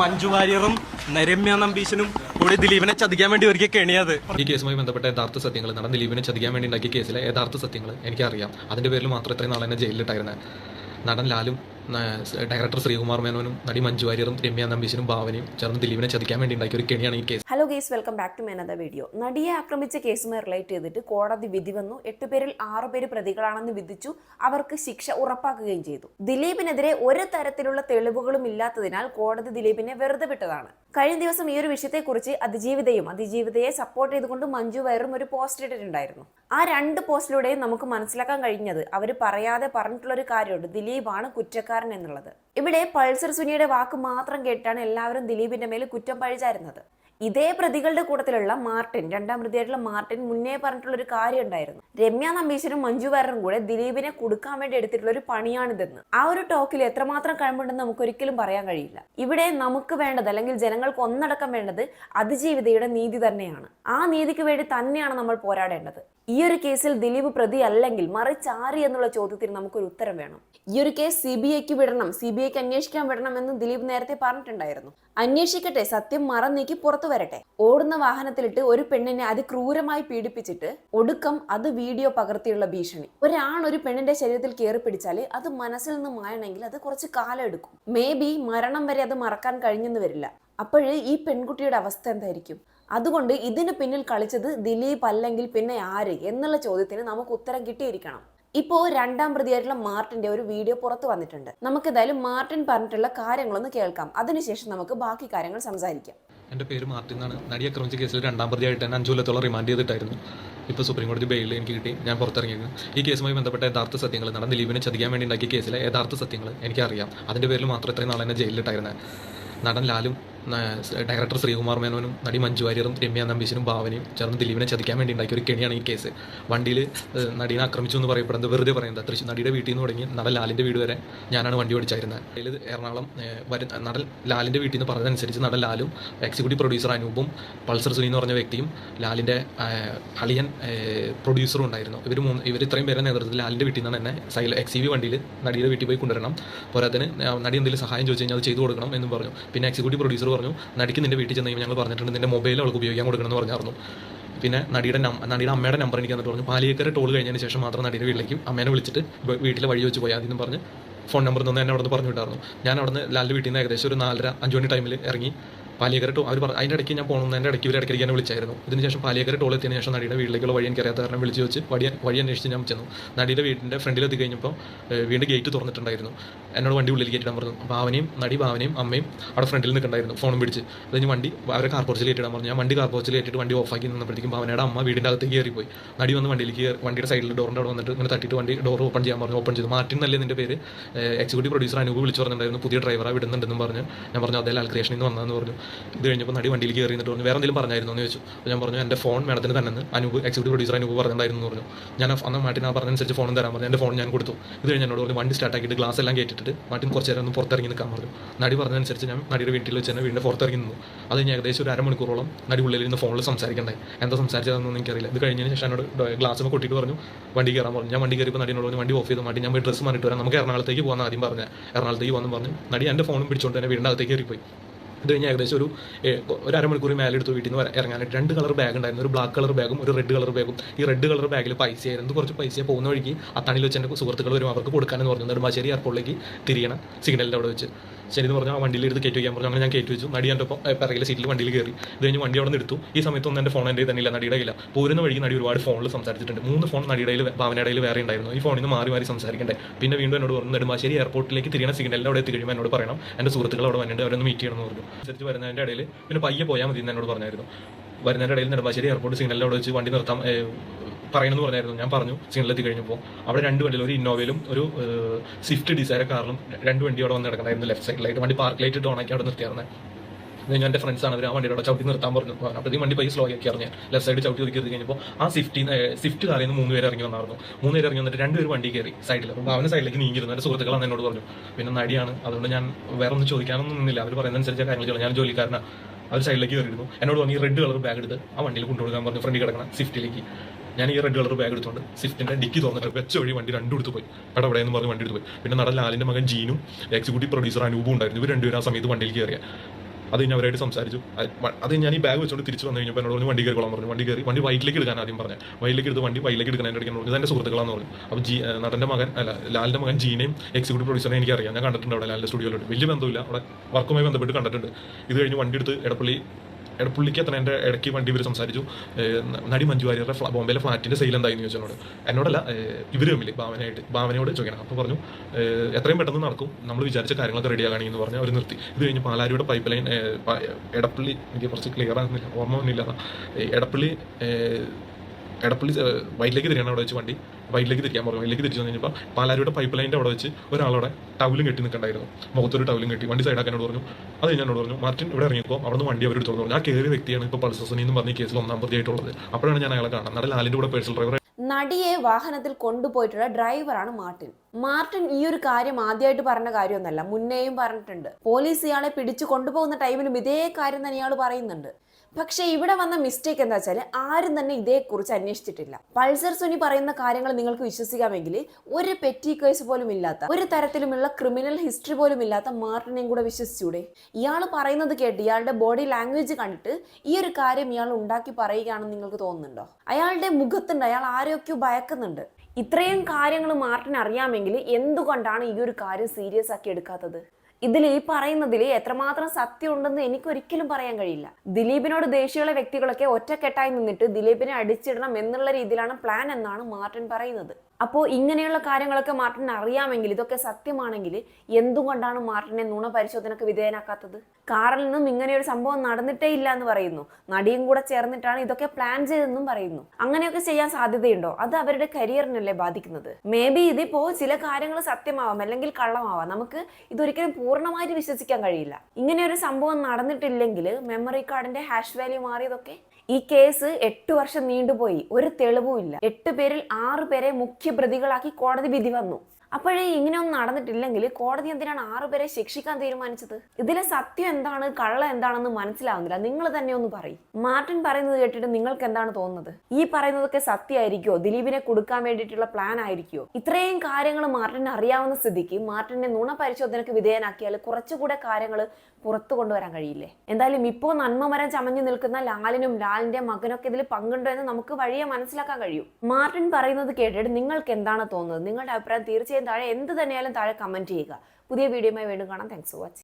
മഞ്ജു വാര്യറും നരമ്യ നമ്പീശനും കൂടി ദിലീപിനെ ചതിക്കാൻ വേണ്ടി ഒരുക്കി കെണിയത്. ഈ കേസുമായി ബന്ധപ്പെട്ട യഥാർത്ഥ സത്യങ്ങൾ നടൻ ദിലീപിനെ ചതിക്കാൻ വേണ്ടി ഉണ്ടാക്കിയ കേസിലെ യഥാർത്ഥ സത്യങ്ങൾ എനിക്കറിയാം. അതിന്റെ പേരിൽ മാത്രം ഇത്രയും നാളെ എന്നെ ജയിലിലിട്ടായിരുന്നത് നടൻ ലാലും ഡയറക്ടർ ശ്രീകുമാർ മേനോനും നടി മഞ്ജു വാര്യറും രമ്യ നമ്പീശനും ഭാവനയും ചേർന്ന് ദിലീപിനെ ചതിക്കാൻ വേണ്ടി ഉണ്ടാക്കിയ ഒരു കെണിയാണ് ഈ case. Hello guys welcome back to മേനദ video നടിയെ ആക്രമിച്ച കേസുമായി റിലേറ്റ് ചെയ്തിട്ട് കോടതി വിധി വന്നു. എട്ട് പേരിൽ ആറു പേര് പ്രതികളാണെന്ന് വിധിച്ചു. അവർക്ക് ശിക്ഷ ഉറപ്പാക്കുകയും ചെയ്തു. ദിലീപിനെതിരെ ഒരു തരത്തിലുള്ള തെളിവുകളും ഇല്ലാത്തതിനാൽ കോടതി ദിലീപിനെ വെറുതെ വിട്ടതാണ്. കഴിഞ്ഞ ദിവസം ഈ ഒരു വിഷയത്തെക്കുറിച്ച് അതിജീവിതയും അതിജീവിതയെ സപ്പോർട്ട് ചെയ്തുകൊണ്ട് മഞ്ജു വയറും ഒരു പോസ്റ്റ് ഇട്ടിട്ടുണ്ടായിരുന്നു. ആ രണ്ട് പോസ്റ്റിലൂടെയും നമുക്ക് മനസ്സിലാക്കാൻ കഴിഞ്ഞത് അവർ പറയാതെ പറഞ്ഞിട്ടുള്ള ഒരു കാര്യമുണ്ട്. ദിലീപാണ് കുറ്റക്കാരൻ എന്നുള്ളത്. ഇവിടെ പൾസർ സുനിയുടെ വാക്ക് മാത്രം കേട്ടാണ് എല്ലാവരും ദിലീപിന്റെ മേൽ കുറ്റം പഴിചാരുന്നത്. ഇതേ പ്രതികളുടെ കൂട്ടത്തിലുള്ള മാർട്ടിൻ രണ്ടാം പ്രതിയായിട്ടുള്ള മാർട്ടിൻ മുന്നേ പറഞ്ഞിട്ടുള്ള ഒരു കാര്യം ഉണ്ടായിരുന്നു രമ്യ നമ്പീശനും മഞ്ജു വാര്യറും കൂടെ ദിലീപിനെ കൊടുക്കാൻ വേണ്ടി എടുത്തിട്ടുള്ള ഒരു പണിയാണിതെന്ന്. ആ ഒരു ടോക്കിൽ എത്രമാത്രം കഴിവുണ്ടെന്ന് നമുക്ക് ഒരിക്കലും പറയാൻ കഴിയില്ല. ഇവിടെ നമുക്ക് വേണ്ടത് അല്ലെങ്കിൽ ജനങ്ങൾക്ക് ഒന്നടക്കം വേണ്ടത് അതിജീവിതയുടെ നീതി തന്നെയാണ്. ആ നീതിക്ക് വേണ്ടി തന്നെയാണ് നമ്മൾ പോരാടേണ്ടത്. ഈ ഒരു കേസിൽ ദിലീപ് പ്രതി അല്ലെങ്കിൽ മറിച്ച് ആര് എന്നുള്ള ചോദ്യത്തിന് നമുക്കൊരു ഉത്തരം വേണം. ഈ ഒരു കേസ് സി ബി ഐക്ക് വിടണം സി ബി ഐക്ക് അന്വേഷിക്കാൻ വിടണം എന്ന് ദിലീപ് നേരത്തെ പറഞ്ഞിട്ടുണ്ടായിരുന്നു. അന്വേഷിക്കട്ടെ സത്യം മറന്നേക്ക് പുറത്തു വരട്ടെ. ഓടുന്ന വാഹനത്തിലിട്ട് ഒരു പെണ്ണിനെ അതിക്രൂരമായി പീഡിപ്പിച്ചിട്ട് ഒടുക്കം അത് വീഡിയോ പകർത്തിയുള്ള ഭീഷണി. ഒരാൺ ഒരു പെണ്ണിന്റെ ശരീരത്തിൽ കയറി പിടിച്ചാൽ അത് മനസ്സിൽ നിന്ന് മായണമെങ്കിൽ അത് കുറച്ച് കാലം എടുക്കും. മേ ബി മരണം വരെ അത് മറക്കാൻ കഴിഞ്ഞെന്ന് വരില്ല. അപ്പോഴ് ഈ പെൺകുട്ടിയുടെ അവസ്ഥ എന്തായിരിക്കും? അതുകൊണ്ട് ഇതിന് പിന്നിൽ കളിച്ചത് ദിലീപ് അല്ലെങ്കിൽ പിന്നെ ആര്? എന്നുള്ള ചോദ്യത്തിന് നമുക്ക് ഉത്തരം കിട്ടിയിരിക്കണം. ഇപ്പോൾ രണ്ടാം പ്രതിയായിട്ടുള്ള മാർട്ടിന്റെ ഒരു വീഡിയോ പുറത്തു വന്നിട്ടുണ്ട്. നമുക്ക് ഏതായാലും മാർട്ടിൻ പറഞ്ഞിട്ടുള്ള കാര്യങ്ങളൊന്ന് കേൾക്കാം. അതിനുശേഷം നമുക്ക് ബാക്കി കാര്യങ്ങൾ സംസാരിക്കാം. എന്റെ പേര് മാർട്ടിൻ എന്നാണ്. നടിയെ ക്രമിച്ച കേസിൽ രണ്ടാം പ്രതിയായിട്ട് തന്നെ അഞ്ചു കൊല്ലത്തോളം റിമാൻഡ് ചെയ്തിട്ടായിരുന്നു. ഇപ്പോൾ സുപ്രീം കോടതി ബെയിൽ എനിക്ക് കിട്ടി. ഞാൻ പുറത്തിറങ്ങിയത്. ഈ കേസുമായി ബന്ധപ്പെട്ട യഥാർത്ഥ സത്യങ്ങൾ നടൻ ദിലീപിനെ ചതിക്കാൻ വേണ്ടി ഉണ്ടാക്കിയ കേസിലെ യഥാർത്ഥ സത്യങ്ങൾ എനിക്കറിയാം. അതിന്റെ പേരിൽ മാത്രം ഇത്രയും നാളെ എന്നെ ജയിലിലിട്ടായിരുന്നത് നടൻ ലാലും ഡയറക്ടർ ശ്രീകുമാർ മേനോനും നടി മഞ്ജു വാര്യറും രമ്യ നമ്പീശനും ഭാവനയും ചേർന്ന് ദിലീപിനെ ചതിക്കാൻ വേണ്ടി ഉണ്ടാക്കിയ ഒരു കെണിയാണ് ഈ കേസ്. വണ്ടിയിൽ നടീനെ ആക്രമിച്ചു എന്ന് പറയപ്പെടുന്നത് വെറുതെ പറയുന്നത്. തൃശ്ശൂർ നടിയുടെ വീട്ടിൽ നിന്ന് തുടങ്ങി നടൻ ലാലിന്റെ വീട് വരെ ഞാനാണ് വണ്ടി ഓടിച്ചായിരുന്നത്. അതിൽ എറണാകുളം വരുന്ന വരും നടൻ ലാലിന്റെ വീട്ടിൽ നിന്ന് പറഞ്ഞതനുസരിച്ച് നടൻ ലാലും എക്സിക്യൂട്ടീവ് പ്രൊഡ്യൂസർ അനൂപും പൾസർ സുനി എന്ന് പറഞ്ഞ വ്യക്തിയും ലാലിന്റെ അളിയൻ പ്രൊഡ്യൂസറും ഉണ്ടായിരുന്നു. ഇവർ മൂന്ന് ഇവർ ഇത്രയും പേരെ നേതൃത്വത്തിൽ ലാലിന്റെ വീട്ടിൽ നിന്നാണ് എന്നെ സൈൽ എക്സ് വി വണ്ടിയിൽ നടിയുടെ വീട്ടിൽ പോയി കൊണ്ടുവരണം. പോരാത്തിന് നടി എന്തെങ്കിലും സഹായം ചോദിച്ചു കഴിഞ്ഞാൽ അത് ചെയ്തു കൊടുക്കണം എന്നും പറഞ്ഞു. പിന്നെ എക്സിക്യൂട്ടീവ് പ്രൊഡ്യൂസർ പറഞ്ഞു. നടിക്ക് നിന്റെ വീട്ടിൽ ചെന്ന് ഞങ്ങൾ പറഞ്ഞിട്ടുണ്ട് നിന്റെ മൊബൈൽ അവൾക്ക് ഉപയോഗിക്കാൻ കൊടുക്കണമെന്ന് പറഞ്ഞായിരുന്നു. പിന്നെ നടിയുടെ നടിയുടെ അമ്മയുടെ നമ്പർ എനിക്ക് തന്നിട്ട് പറഞ്ഞു പാലിയേക്കര ടോൾ കഴിഞ്ഞതിന് ശേഷം മാത്രം നടിയുടെ വീട്ടിലേക്ക് അമ്മേനെ വിളിച്ചിട്ട് വീട്ടിലെ വഴി വെച്ച് പോയാൽ ആദ്യം പറഞ്ഞ് ഫോൺ നമ്പർ തന്നെ എന്നെ അവിടെ നിന്ന് പറഞ്ഞു വിട്ടായിരുന്നു. ഞാൻ അവിടെ നിന്ന് ലാലിന്റെ വീട്ടിൽ നിന്ന് ഏകദേശം ഒരു നാലര അഞ്ച് മണി ടൈമിൽ ഇറങ്ങി. പാലിയേക്കര ടോ അവർ പറഞ്ഞു അതിന്റെ ഇടയ്ക്ക് ഞാൻ പോകണമെന്ന് എന്റെ ഇടയ്ക്ക് ഇവർ ഇടയ്ക്ക് എന്നെ വിളിച്ചായിരുന്നു. ഇതിന് ശേഷം പാലിയേക്കര ടോൾ എത്തിയതിന് ശേഷം നടിയുടെ വീട്ടിലേക്കുള്ള വഴി എനിക്ക് അറിയാത്ത കാരണം വിളിച്ച് വെച്ച് വഴി വഴി അന്വേഷിച്ച് ഞാൻ ചെന്നു. നടിയുടെ വീടിന്റെ ഫ്രണ്ടിലെത്തി കഴിഞ്ഞപ്പോൾ വീണ്ടും ഗേറ്റ് തുറന്നിട്ടുണ്ടായിരുന്നു. എന്നോട് വണ്ടി ഉള്ളിൽ കയറ്റിടാൻ പറഞ്ഞു. ഭാവനയും നടി ഭാവനയും അമ്മയും അവിടെ ഫ്രണ്ടിൽ നിൽക്കണ്ടായിരുന്നു ഫോണും പിടിച്ച്. അതിന് വണ്ടി അവരെ കാർപോർച്ചിൽ കയറ്റിടാൻ പറഞ്ഞു. ഞാൻ വണ്ടി കാർ പോർച്ചിൽ കയറ്റിട്ട് വണ്ടി ഓഫാക്കി നിന്നപ്പോഴത്തേക്കും ഭാവനയുടെ അമ്മ വീടിന്റെ അകത്തേക്ക് കയറിപ്പോയി. നടി വന്ന് വണ്ടിയിലേക്ക് വണ്ടിയുടെ സൈഡിൽ ഡോറിന്റെ അവിടെ വന്നിട്ട് ഇങ്ങനെ തട്ടിയിട്ട് വണ്ടി ഡോർ ഓപ്പൺ ചെയ്യാൻ പറഞ്ഞു. ഓപ്പൺ ചെയ്തു. മാർട്ടിൻ എന്നല്ലേ നിന്റെ പേര്? എക്സിക്യൂട്ടീവ് പ്രൊഡ്യൂസർ അനൂപ് വിളിച്ചു പറഞ്ഞിട്ടുണ്ടായിരുന്നു. പുതിയ ഡ്രൈവറാണ് വിടുന്നുണ്ടെന്നും പറഞ്ഞു. ഞാൻ പറഞ്ഞു അതേ ലാൽ ക്രിയേഷനിൽ നിന്ന് വന്നതെന്ന് പറഞ്ഞു. ഇത് കഴിഞ്ഞപ്പോൾ നടി വണ്ടിയിലേക്ക് കയറി എന്നിട്ട് പറഞ്ഞു വേറെ എന്തെങ്കിലും പറഞ്ഞായിരുന്നു? എന്ന് ചോദിച്ചു. അപ്പോൾ ഞാൻ പറഞ്ഞു എന്റെ ഫോൺ മേഡത്തിന് തന്നെ അനൂപ് എക്സിക്യൂട്ടീവ് പ്രൊഡ്യൂസർ അനൂപ് പറഞ്ഞിട്ടുണ്ടായിരുന്നു എന്ന് പറഞ്ഞു. ഞാൻ അന്ന് മാട്ടിൻ ആ പറഞ്ഞനുസരിച്ച് ഫോൺ തരാൻ പറഞ്ഞു. എന്റെ ഫോൺ ഞാൻ കൊടുത്തു. ഇത് കഴിഞ്ഞ് എന്നോട് പറഞ്ഞു വണ്ടി സ്റ്റാർട്ട് ആക്കിയിട്ട് ഗ്ലാസ് എല്ലാം കയറ്റിട്ട് മാട്ടിൻ കുറച്ച് നേരം ഒന്ന് പുറത്തിറങ്ങി നിൽക്കാൻ പറഞ്ഞു. നടി പറഞ്ഞതനുസരിച്ച് ഞാൻ നടിയുടെ വീട്ടിൽ വെച്ച് തന്നെ വീടിന്റെ പുറത്തിറങ്ങി നിന്നു. അത് കഴിഞ്ഞ് ഏകദേശം ഒരു അരമണിക്കൂറോളം നടി ഉള്ളിൽ നിന്ന് ഫോണിൽ സംസാരിക്കണ്ടായി. എന്താ സംസാരിച്ചതെന്നൊന്നും എനിക്കറിയില്ല. ഇത് കഴിഞ്ഞതിന് ശേഷം എന്നോട് ഗ്ലാസ് കൊട്ടിയിട്ട് പറഞ്ഞു വണ്ടി കയറാൻ പറഞ്ഞു. ഞാൻ വണ്ടി കയറിയപ്പോൾ നടിയോട് പറഞ്ഞു വണ്ടി ഓഫ് ചെയ്ത്? മാറ്റി ഞാൻ ഡ്രസ്സ് മാറിയിട്ട് വരാം. നമുക്ക് എറണാകുളത്തേക്ക് പോകാൻ ആദ്യം പറഞ്ഞു എറണാകുളത്തേക്ക് വന്നു പറഞ്ഞു നടി എന്റെ ഫോണും പിടിച്ചുകൊണ്ട് തന്നെ വീടിന്റെ അകത്തേക്ക് കയറിപ്പോയി. ഇത് കഴിഞ്ഞ് ഏകദേശം ഒരു ഒരു അരമണിക്കൂർ മേലെ എടുത്ത് വീട്ടിൽ നിന്ന് ഇറങ്ങാനായിട്ട് രണ്ട് കളർ ബാഗ് ഉണ്ടായിരുന്നു. ഒരു ബ്ലാക്ക് കളർ ബാഗും ഒരു റെഡ് കളർ ബാഗും ഈ റെഡ് കളർ ബാഗിൽ പൈസ ആയിരുന്നു കുറച്ച് പൈസ പോകുന്ന വഴിക്ക് അത്താണിയിൽ വെച്ച് എന്റെ സുഹൃത്തുക്കൾ വരും. അവർക്ക് കൊടുക്കാനെന്ന് പറഞ്ഞു. നെടുമ്പാശ്ശേരി എയർപോർട്ടിലേക്ക് തിരിയണം. സിഗ്നലിന്റെ അവിടെ വെച്ച്. ശരി എന്ന് പറഞ്ഞാൽ ആ വണ്ടിയിൽ എടുത്ത് കയറ്റി വയ്ക്കാൻ പറഞ്ഞു. അങ്ങനെ ഞാൻ കയറ്റി വെച്ചു. നടി എന്റെ ഒപ്പം പിറകിലെ സീറ്റിൽ വണ്ടിയിൽ കയറി. ഇത് കഴിഞ്ഞ് വണ്ടി അവിടെ നിന്ന് എടുത്തു. ഈ സമയത്തൊന്നും എന്റെ ഫോൺ എന്റെ തന്നെ ഇല്ല. നടിയുടെ ഇല്ല പോരുന്ന വഴിക്ക് നടി ഒരുപാട് ഫോണിൽ സംസാരിച്ചിട്ടുണ്ട്. മൂന്ന് ഫോൺ നടിയുടെ ഭാവനയുടെ വേറെ ഉണ്ടായിരുന്നു. ഈ ഫോണിൽ നിന്ന് മാറി മാറി സംസാരിക്കണ്ടേ? പിന്നെ വീണ്ടും എന്നോട് പറഞ്ഞു നെടുമ്പാശ്ശേരി എയർപോർട്ടിലേക്ക് തിരിയണ സിഗ്നലിൽ അവിടെ എത്തി കഴിയുമ്പോൾ എന്നോട് പറയണം. എന്റെ സുഹൃത്തുക്കൾ അവിടെ വന്നിട്ട് അവരൊന്ന് മീറ്റ് ചെയ്യണമെന്ന് പറഞ്ഞു. അനുസരിച്ച് വരുന്നതിന്റെ ഇടയിൽ പിന്നെ പയ്യെ പോയാൽ മതി എന്ന് എന്നോട് പറഞ്ഞായിരുന്നു. വരുന്നതിന്റെ ഇടയിൽ നെടുമ്പാശ്ശേരി എയർപോർട്ട് സിഗ്നലിൽ അവിടെ വെച്ച് വണ്ടി നിർത്താം പറയണമെന്ന് പറഞ്ഞായിരുന്നു. ഞാൻ പറഞ്ഞു സിഗ്നലെത്തി കഴിഞ്ഞപ്പോൾ. അവിടെ രണ്ട് വണ്ടിയിൽ ഒരു ഇന്നോവയിലും ഒരു സ്വിഫ്റ്റ് ഡിസൈർ കാറിലും രണ്ട് വണ്ടി അവിടെ വന്ന് കിടക്കണമായിരുന്നു ലെഫ്റ്റ് സൈഡിലായിട്ട് വണ്ടി പാർക്ക് ലൈറ്റ് ഇട്ട് ഓണാക്കി അവിടെ നിർത്തിയായിരുന്നത് ഞാൻ എന്റെ ഫ്രണ്ട്സാണ് അവർ ആ വണ്ടിയുടെ ചവിട്ടി നിർത്താൻ പറഞ്ഞു. അപ്പോഴത്തേക്കും വണ്ടി പൈസ സ്ലോ ആക്കി അറിഞ്ഞു ലെഫ്റ്റ് സൈഡ് ചവിട്ടി ഒതുക്കി കഴിഞ്ഞപ്പോൾ ആ സ്വിഫ്റ്റി സ്വിഫ്റ്റ് കാറിൽ നിന്ന് മൂന്ന് പേര് ഇറങ്ങി വന്നായിരുന്നു. മൂന്ന് പേര് ഇറങ്ങി വന്നിട്ട് രണ്ടുപേർ വണ്ടി കയറി സൈഡിൽ അപ്പോൾ അവന്റെ സൈഡിലേക്ക് നീങ്ങിയിരുന്നു. എന്റെ സുഹൃത്തുക്കളാണ് എന്നോട് പറഞ്ഞു. പിന്നെ നടിയാണ്. അതുകൊണ്ട് ഞാൻ വേറെ ഒന്നും ചോദിക്കാനൊന്നും നിന്നില്ല. അവർ പറയുന്നതനുസരിച്ച് കാര്യങ്ങൾ ചെയ്യണം ഞാൻ ജോലിക്കാരനാണ് അവർ സൈഡിലേക്ക് കയറിയിരുന്നു. എന്നോട് പറഞ്ഞു റെഡ് കളർ ബാഗ് എടുത്ത് ആ വണ്ടിയിൽ കൊണ്ടുകൊടുക്കാൻ പറഞ്ഞു ഫ്രണ്ടിൽ കിടക്കണം സ്വിഫ്റ്റിലേക്ക് ഞാൻ ഈ റെഡ് കളർ ബാഗ് എടുത്തുകൊണ്ട് സ്വിഫ്റ്റിന്റെ ഡിക്കി തുറന്നിട്ട് വെച്ച വഴി വണ്ടി രണ്ടും എടുത്ത് പോയി. എടാ എവിടെ എന്ന് പറഞ്ഞ് വണ്ടി എടുത്ത് പോയി. പിന്നെ നടൻ ലാലിന്റെ മകൻ ജീനും എക്സിക്യൂട്ടീവ് പ്രൊഡ്യൂസർ അനൂപും ഉണ്ടായിരുന്നു. ഇവർ രണ്ടുപേരും ആ സമയത്ത് വണ്ടിയിൽ കയറിയ അത് കഴിഞ്ഞ് അവരായിട്ട് സംസാരിച്ചു. അത് ഞാൻ ഈ ബാഗ് വെച്ചുകൊണ്ട് തിരിച്ചു വന്നു കഴിഞ്ഞപ്പോൾ എന്നോട് വണ്ടി കയറി കൊള്ളാൻ പറഞ്ഞു. വണ്ടി കയറി വണ്ടി വൈറ്റിലേക്ക് എടുക്കാൻ ആദ്യം പറഞ്ഞു. വൈറ്റിലേക്ക് എടുത്ത് വണ്ടി വൈറ്റിലേക്ക് എടുക്കാൻ എന്റെ ഇടയ്ക്ക് പറഞ്ഞു. ഇതെന്റെ സുഹൃത്തുക്കളാന്ന് പറഞ്ഞു. അപ്പോൾ ജി നടന്റെ മകൻ അല്ല ലാലിന്റെ മകൻ ജീനയും എക്സിക്യൂട്ടീവ് പ്രൊഡ്യൂസറിനെ എനിക്ക് അറിയാം ഞാൻ കണ്ടിട്ടുണ്ട് അവിടെ ലാലിന്റെ സ്റ്റുഡിയോയിലോട്ട് വലിയ ബന്ധമില്ല. അവിടെ വർക്കുമായി ബന്ധപ്പെട്ട് കണ്ടിട്ടുണ്ട്. ഇത് കഴിഞ്ഞ് വണ്ടി എടുത്ത് എടപ്പള്ളി എടപ്പള്ളിക്ക് എത്ര എന്റെ ഇടയ്ക്ക് വണ്ടി ഇവർ സംസാരിച്ചു. നടി മഞ്ജു വാര്യരുടെ ബോംബെയിലെ ഫ്ലാറ്റിന്റെ സെയിൽ എന്തായിരുന്നു ചോദിച്ചു എന്നോട്. എന്നോടല്ല ഇവർ തമ്മിൽ ഭാവനയായിട്ട് ഭാവനയോട് ചോദിക്കണം അപ്പോൾ പറഞ്ഞു എത്രയും പെട്ടെന്ന് നടക്കും. നമ്മൾ വിചാരിച്ച കാര്യങ്ങളൊക്കെ റെഡിയാകണി എന്ന് പറഞ്ഞ് അവർ നിർത്തി. ഇത് കഴിഞ്ഞ് പാലാരിയുടെ പൈപ്പ് ലൈൻ എടപ്പള്ളി എനിക്ക് കുറച്ച് ക്ലിയർ ആകുന്നില്ല ഓർമ്മ ഒന്നുമില്ല എടപ്പള്ളി എടപ്പള്ളി വൈറ്റിലേക്ക് തിരിയാണ് അവിടെ വെച്ച് വണ്ടി. വൈറ്റിലേക്ക് തിരിക്കാൻ പറഞ്ഞു. വൈറ്റിലേക്ക് തിരിച്ചു കഴിഞ്ഞപ്പോൾ പാലാരിയുടെ പൈപ്പ് ലൈന്റെ അവിടെ വെച്ച് ഒരാളവിടെ ടൗലും കെട്ടി നിൽക്കണ്ടായിരുന്നു. മുഖത്തൊരു ടൗലും കെട്ടി. വണ്ടി സൈഡാക്കാനോട് പറഞ്ഞു. അത് ഞാൻ എന്നോട് പറഞ്ഞു മാർട്ടിൻ ഇവിടെ ഇറങ്ങിയപ്പോൾ അവിടെ നിന്ന് വണ്ടി അവരെടുത്ത് പറഞ്ഞു ആ കയറിയ വ്യക്തിയാണ് ഇപ്പോൾ പൾസസനി എന്ന് പറഞ്ഞ കേസിൽ ഒന്നാം പ്രതിയായിട്ടുള്ളത്. അപ്പോഴാണ് ഞാൻ അയാളെ കാണാൻ നട ലാലിന്റെ കൂടെ പേഴ്സണൽ ഡ്രൈവർ നടിയെ വാഹനത്തിൽ കൊണ്ടുപോയിട്ടുള്ള ഡ്രൈവറാണ് മാർട്ടിൻ. മാർട്ടിൻ ഈ ഒരു കാര്യം ആദ്യമായിട്ട് പറഞ്ഞ കാര്യമൊന്നല്ല മുന്നേയും പറഞ്ഞിട്ടുണ്ട്. പോലീസ് ഇയാളെ പിടിച്ചു കൊണ്ടുപോകുന്ന ടൈമിലും ഇതേ കാര്യം തന്നെ ഇയാൾ പറയുന്നുണ്ട്. പക്ഷേ ഇവിടെ വന്ന മിസ്റ്റേക്ക് എന്താ വെച്ചാൽ ആരും തന്നെ ഇതേക്കുറിച്ച് അന്വേഷിച്ചിട്ടില്ല. പൾസർ സുനി പറയുന്ന കാര്യങ്ങൾ നിങ്ങൾക്ക് വിശ്വസിക്കാമെങ്കിൽ ഒരു പെറ്റി കേസ് പോലും ഇല്ലാത്ത ഒരു തരത്തിലുമുള്ള ക്രിമിനൽ ഹിസ്റ്ററി പോലും ഇല്ലാത്ത മാർട്ടിനെയും കൂടെ വിശ്വസിച്ചൂടെ? ഇയാൾ പറയുന്നത് കേട്ട് ഇയാളുടെ ബോഡി ലാംഗ്വേജ് കണ്ടിട്ട് ഈ ഒരു കാര്യം ഇയാൾ ഉണ്ടാക്കി പറയുകയാണെന്ന് നിങ്ങൾക്ക് തോന്നുന്നുണ്ടോ? അയാളുടെ മുഖത്തുണ്ട് അയാൾ ആരെയൊക്കെയോ ഭയക്കുന്നുണ്ട്. ഇത്രയും കാര്യങ്ങൾ മാർട്ടിന് അറിയാമെങ്കിൽ എന്തുകൊണ്ടാണ് ഈ ഒരു കാര്യം സീരിയസ് ആക്കി എടുക്കാത്തത്? ഇതിൽ ഈ പറയുന്നതിൽ എത്രമാത്രം സത്യം ഉണ്ടെന്ന് എനിക്ക് ഒരിക്കലും പറയാൻ കഴിയില്ല. ദിലീപിനോട് ദേഷ്യമുള്ള വ്യക്തികളൊക്കെ ഒറ്റക്കെട്ടായി നിന്നിട്ട് ദിലീപിനെ അടിച്ചിടണം എന്നുള്ള രീതിയിലാണ് പ്ലാൻ എന്നാണ് മാർട്ടിൻ പറയുന്നത്. അപ്പോൾ ഇങ്ങനെയുള്ള കാര്യങ്ങളൊക്കെ മാർട്ടിന് അറിയാമെങ്കിൽ ഇതൊക്കെ സത്യമാണെങ്കിൽ എന്തുകൊണ്ടാണ് മാർട്ടിനെ നുണ പരിശോധനക്ക് വിധേയനാക്കാത്തത്? കാറിൽ നിന്നും ഇങ്ങനെ ഒരു സംഭവം നടന്നിട്ടേ ഇല്ല എന്ന് പറയുന്നു. നടിയും കൂടെ ചേർന്നിട്ടാണ് ഇതൊക്കെ പ്ലാൻ ചെയ്തതെന്നും പറയുന്നു. അങ്ങനെയൊക്കെ ചെയ്യാൻ സാധ്യതയുണ്ടോ? അത് അവരുടെ കരിയറിനല്ലേ ബാധിക്കുന്നത്? മേ ബി ഇതിപ്പോ ചില കാര്യങ്ങൾ സത്യമാവാം അല്ലെങ്കിൽ കള്ളമാവാം. നമുക്ക് ഇതൊരിക്കലും പൂർണമായിട്ട് വിശ്വസിക്കാൻ കഴിയില്ല. ഇങ്ങനെ ഒരു സംഭവം നടന്നിട്ടില്ലെങ്കിൽ മെമ്മറി കാർഡിന്റെ ഹാഷ് വാല്യൂ മാറിയതൊക്കെ ഈ കേസ് എട്ട് വർഷം നീണ്ടുപോയി. ഒരു തെളിവുമില്ല. എട്ട് പേരിൽ ആറ് പേരെ മുഖ്യ പ്രതികളാക്കി കോടതി വിധി വന്നു. അപ്പോഴേ ഇങ്ങനെയൊന്നും നടന്നിട്ടില്ലെങ്കിൽ കോടതി എന്തിനാണ് ആറുപേരെ ശിക്ഷിക്കാൻ തീരുമാനിച്ചത്? ഇതിലെ സത്യം എന്താണ് കള്ള എന്താണെന്ന് മനസ്സിലാവുന്നില്ല. നിങ്ങൾ തന്നെ ഒന്ന് പറയും. മാർട്ടിൻ പറയുന്നത് കേട്ടിട്ട് നിങ്ങൾക്ക് എന്താണ് തോന്നുന്നത്? ഈ പറയുന്നതൊക്കെ സത്യമായിരിക്കുമോ ദിലീപിനെ കൊടുക്കാൻ വേണ്ടിയിട്ടുള്ള പ്ലാൻ ആയിരിക്കോ ഇത്രയും കാര്യങ്ങൾ മാർട്ടിന് അറിയാവുന്ന സ്ഥിതിക്ക് മാർട്ടിനെ നുണ പരിശോധനയ്ക്ക് വിധേയനാക്കിയാൽ കുറച്ചുകൂടെ കാര്യങ്ങൾ പുറത്തു കൊണ്ടുവരാൻ കഴിയില്ലേ? എന്തായാലും ഇപ്പോൾ നന്മമരം ചമഞ്ഞു നിൽക്കുന്ന ലാലിനും ലാലിന്റെ മകനൊക്കെ ഇതിൽ പങ്കുണ്ടോ എന്ന് നമുക്ക് വഴിയെ മനസ്സിലാക്കാൻ കഴിയും. മാർട്ടിൻ പറയുന്നത് കേട്ടിട്ട് നിങ്ങൾക്ക് എന്താണ് തോന്നുന്നത്? നിങ്ങളുടെ അഭിപ്രായം തീർച്ചയായും താഴെ എന്ത് തന്നെയാലും താഴെ കമന്റ് ചെയ്യുക. പുതിയ വീഡിയോയുമായി വീണ്ടും കാണാം. Thanks for watching